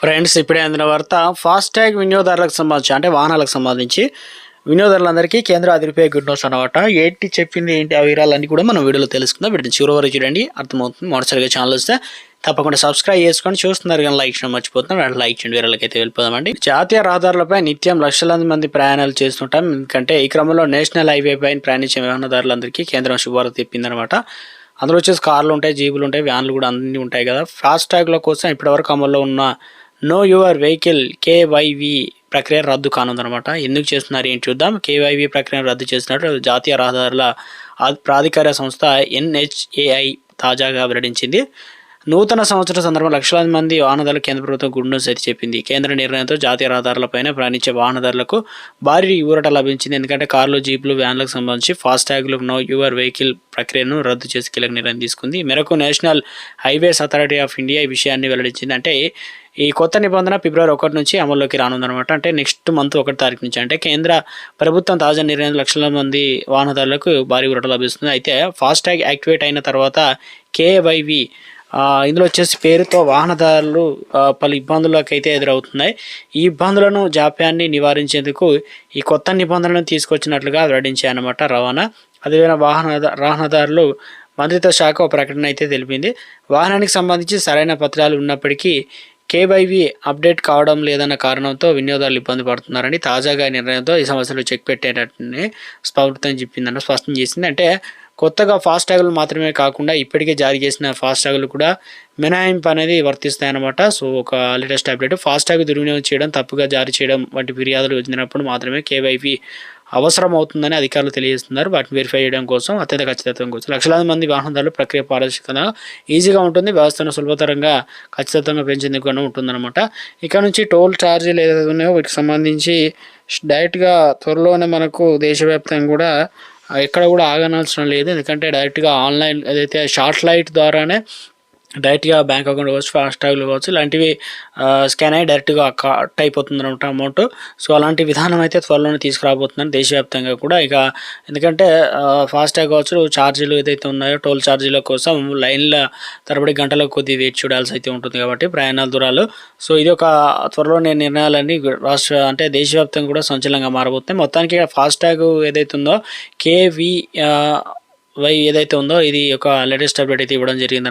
Friends ఇప్పుడే అందిన వార్త ఫాస్టాగ్ వినియోగదారులకు సంబంధించి అంటే వాహనాలకు సంబంధించి వినియోగదారులందరికీ కేంద్ర అదిరిపే గుడ్ న్యూస్ అనమాట ఏంటి చెప్పింది ఏంటి ఆ వివరాలన్నీ కూడా మనం వీడియోలో తెలుసుకుందాం. వీటిని చివరి వరకు చూడండి అర్థమవుతుంది. మొదటిసారిగా ఛానల్ వస్తే తప్పకుండా సబ్స్క్రైబ్ చేసుకొని చూస్తున్నారు కానీ లైక్ చేయడం మర్చిపోతున్నాం వెంటనే లైక్ చేయండి వీరాలకి అయితే వెళ్ళిపోదామండి. జాతీయ రహదారులపై నిత్యం లక్షలాది మంది ప్రయాణాలు చేస్తుంటాం. ఎందుకంటే ఈ క్రమంలో నేషనల్ హైవే పైన ప్రయాణించే వాహనదారులందరికీ కేంద్రం శుభవార్త తెప్పిందనమాట అందులో వచ్చేసి కార్లు ఉంటాయి జీబులు ఉంటాయి వ్యాన్లు కూడా అన్నీ ఉంటాయి కదా. ఫాస్ట్ ట్యాగ్ల కోసం ఇప్పటివరకు అమల్లో ఉన్న నో యువర్ వెహికల్ కేవైవి ప్రక్రియ రద్దు కానుందనమాట ఎందుకు చేస్తున్నారు ఏంటి చూద్దాం. కేవైవి ప్రక్రియను రద్దు చేసినట్టు జాతీయ రహదారుల ప్రాధికార సంస్థ ఎన్హెచ్ఏఐ తాజాగా వెల్లడించింది. నూతన సంవత్సరం సందర్భంలో లక్షలాది మంది వాహనదారులు కేంద్ర ప్రభుత్వం గుడ్ న్యూస్ అయితే చెప్పింది. కేంద్ర నిర్ణయంతో జాతీయ రహదారులపైన ప్రయాణించే వాహనదారులకు భారీ ఊరట లభించింది. ఎందుకంటే కార్లు జీపులు వ్యాన్లకు సంబంధించి ఫాస్టాగ్లు నో యువర్ వెహికల్ ప్రక్రియను రద్దు చేసి కీలక నిర్ణయం తీసుకుంది. మేరకు National Highways Authority of India ఈ విషయాన్ని వెల్లడించింది. అంటే ఈ కొత్త నిబంధన ఫిబ్రవరి ఒకటి నుంచి అమల్లోకి రానుందనమాట అంటే నెక్స్ట్ మంత్ ఒకటి తారీఖు నుంచి. అంటే కేంద్ర ప్రభుత్వం తాజా నిర్ణయం లక్షల మంది వాహనదారులకు భారీ ఊరట లభిస్తుంది. అయితే ఫాస్టాగ్ యాక్టివేట్ అయిన తర్వాత కేవైవి ఇందులో వచ్చేసి పేరుతో వాహనదారులు పలు ఇబ్బందులకు అయితే ఎదురవుతున్నాయి. ఈ ఇబ్బందులను జాప్యాన్ని నివారించేందుకు ఈ కొత్త నిబంధనలను తీసుకొచ్చినట్లుగా వెల్లడించాయన్నమాట రవాణా. అదేవిధంగా వాహన వాహనదారులు మంత్రిత్వ శాఖ ఒక ప్రకటన అయితే తెలిపింది. వాహనానికి సంబంధించి సరైన పత్రాలు ఉన్నప్పటికీ కేవైవి అప్డేట్ కావడం లేదన్న కారణంతో వినియోగదారులు ఇబ్బంది పడుతున్నారని తాజాగా నిర్ణయంతో ఈ సమస్యలు చెక్ పెట్టేటట్టుని స్పృతం చెప్పిందన్న స్పష్టం చేసింది. అంటే కొత్తగా ఫాస్ట్ ట్యాగులు మాత్రమే కాకుండా ఇప్పటికే జారీ చేసిన ఫాస్ట్ ట్యాగులు కూడా మినహాయింపు అనేది వర్తిస్తాయన్నమాట. సో ఒక లేటెస్ట్ అప్డేట్. ఫాస్ట్ ట్యాగ్ దుర్వినియోగం చేయడం తప్పుగా జారీ చేయడం వంటి ఫిర్యాదులు వచ్చినప్పుడు మాత్రమే కేవైవి అవసరం అవుతుందని అధికారులు తెలియజేస్తున్నారు. వాటిని వెరిఫై చేయడం కోసం అత్యంత ఖచ్చితత్వం కోసం. లక్షలాది మంది వాహనదారులు ప్రక్రియ పారదర్శకంగా ఈజీగా ఉంటుంది. వ్యవస్థను సులభతరంగా ఖచ్చితంగా పెంచేందుకు గాను ఉంటుందన్నమాట. ఇక్కడ నుంచి టోల్ ఛార్జీలు ఏదైతే ఉన్నాయో వీటికి సంబంధించి డైరెక్ట్గా త్వరలోనే మనకు దేశవ్యాప్తంగా కూడా ఎక్కడ కూడా ఆగనవసరం లేదు. ఎందుకంటే డైరెక్ట్గా ఆన్లైన్ ఏదైతే షార్ట్ లైట్ ద్వారానే డైరెక్ట్గా బ్యాంక్ అకౌంట్ కావచ్చు ఫాస్టాగ్లు కావచ్చు ఇలాంటివి స్కాన్ అయ్యి డైరెక్ట్గా కట్ అయిపోతుంది అనమాట అమౌంట్. సో అలాంటి విధానం అయితే త్వరలోనే తీసుకురాబోతున్నాను దేశవ్యాప్తంగా కూడా. ఇక ఎందుకంటే ఫాస్టాగ్ కావచ్చు ఛార్జీలు ఏదైతే ఉన్నాయో టోల్ ఛార్జీల కోసం లైన్ల తరబడి గంటల కొద్ది వేచి చూడాల్సి అయితే ఉంటుంది కాబట్టి ప్రయాణాల దూరాలు. సో ఇది ఒక త్వరలోనే నిర్ణయాలన్నీ రాష్ట్ర అంటే దేశవ్యాప్తంగా కూడా సంచలనంగా మారబోతున్నాయి. మొత్తానికి ఫాస్టాగ్ ఏదైతే ఉందో కేవి వై ఏదైతే ఉందో ఇది ఒక లేటెస్ట్ అప్డేట్ అయితే ఇవ్వడం జరిగింది